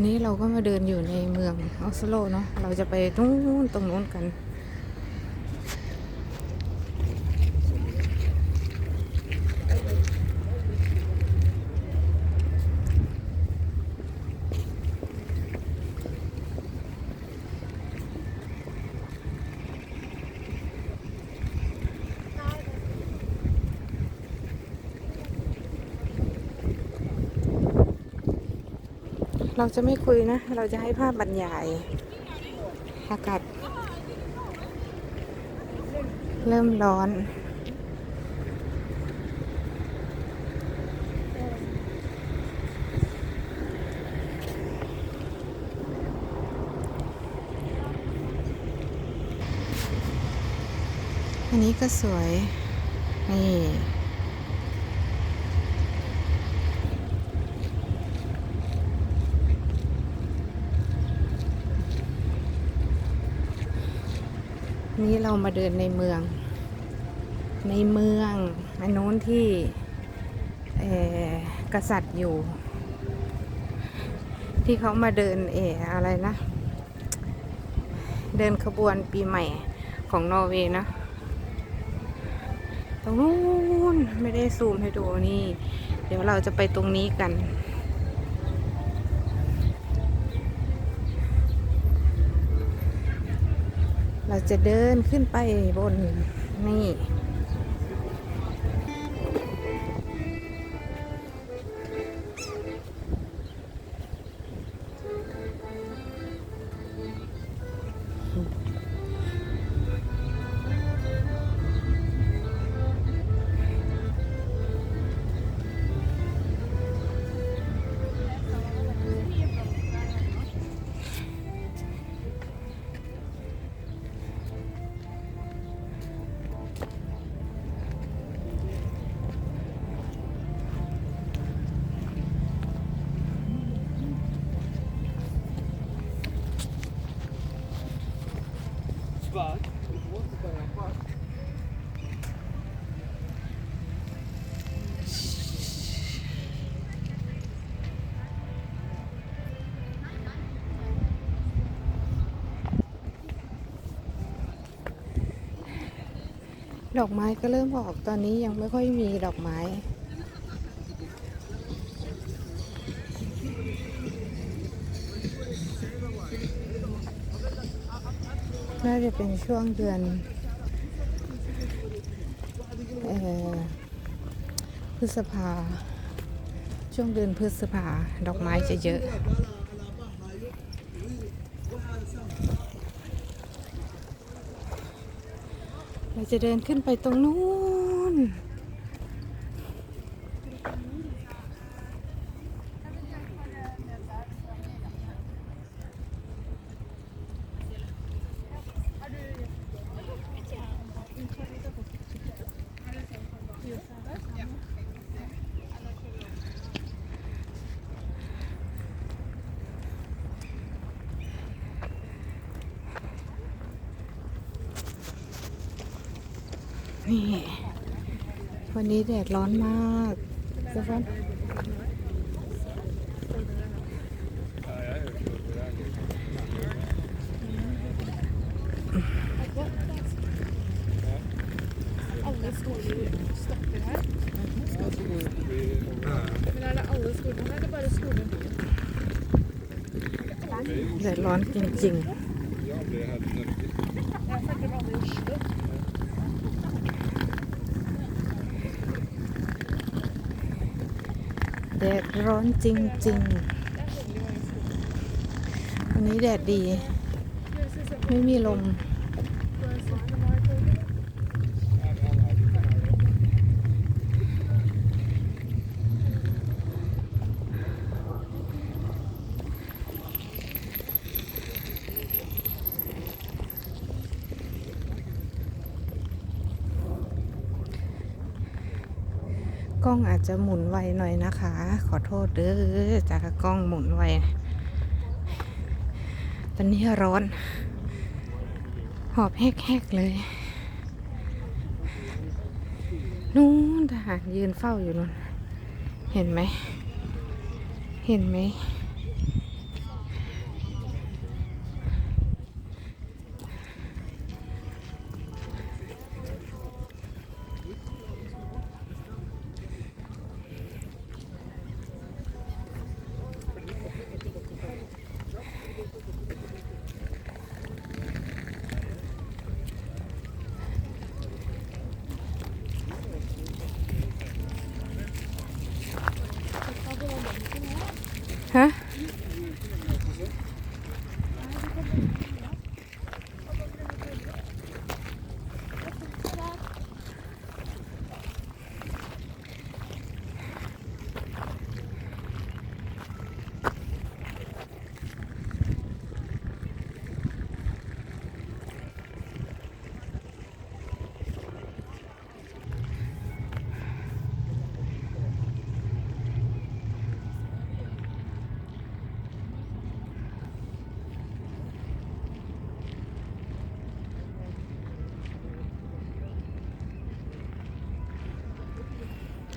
นนี้เราก็มาเดินอยู่ในเมืองออสโลเนาะเราจะไปนู้นตรงนู้นกัน เราจะไม่คุยนะ เราจะให้ภาพบรรยาย อากาศเริ่มร้อนอันนี้ก็สวย นี่ นี่เรามาเดินในเมือง ในเมืองอันโน้นที่เอ่อกษัตริย์อยู่ ที่เขามาเดินเอออะไรนะ เดินขบวนปีใหม่ของนอร์เวย์นะตรงนู้นไม่ได้ซูมให้ดูนี่ เดี๋ยวเราจะไปตรงนี้กัน เราจะเดินขึ้นไปบนนี่ ดอกไม้ก็เริ่มออก ตอนนี้ยังไม่ค่อยมีดอกไม้ น่าจะเป็นช่วงเดือนออพฤษภา ช่วงเดือนพฤษภา ดอกไม้จะเยอะ เราจะเดินขึ้นไปตรงนู้น นี่วันนี้แดดร้อนมากเซฟอนแดดร้อนจริงๆ แดดร้อนจริง ๆ วันนี้แดดดี ไม่มีลม ก ล้องอาจจะหมุนไวหน่อยนะคะ ขอโทษเด้อจากกล้องหมุนไวตอนนี้ร้อน หอบแหกๆเลย นู้นทหารยืนเฝ้าอยู่นู่น เห็นไหม เห็นไหม Ha?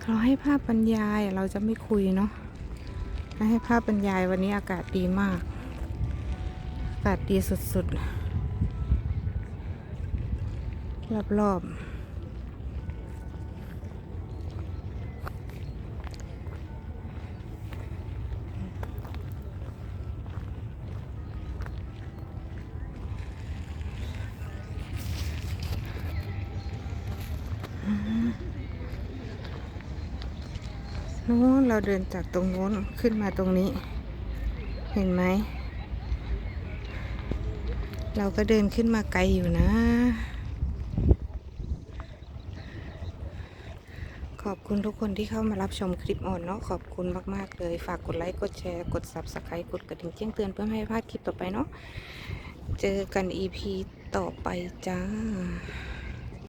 เราให้ภาพบรรยายเราจะไม่คุยเนาะให้ภาพบรรยายวันนี้อากาศดีมาก อากาศดีสุดๆรอบๆ นู้นเราเดินจากตรงโน้นขึ้นมาตรงนี้ เห็นไหม เราก็เดินขึ้นมาไกลอยู่นะ ขอบคุณทุกคนที่เข้ามารับชมคลิปอ่อนเนาะขอบคุณมาก ๆ เลย ฝากกดไลค์ กดแชร์ กด Subscribe กดกระดิ่งแจ้งเตือนเพื่อไม่ให้พลาดคลิปต่อไปเนาะเจอกัน EP ต่อไปจ้า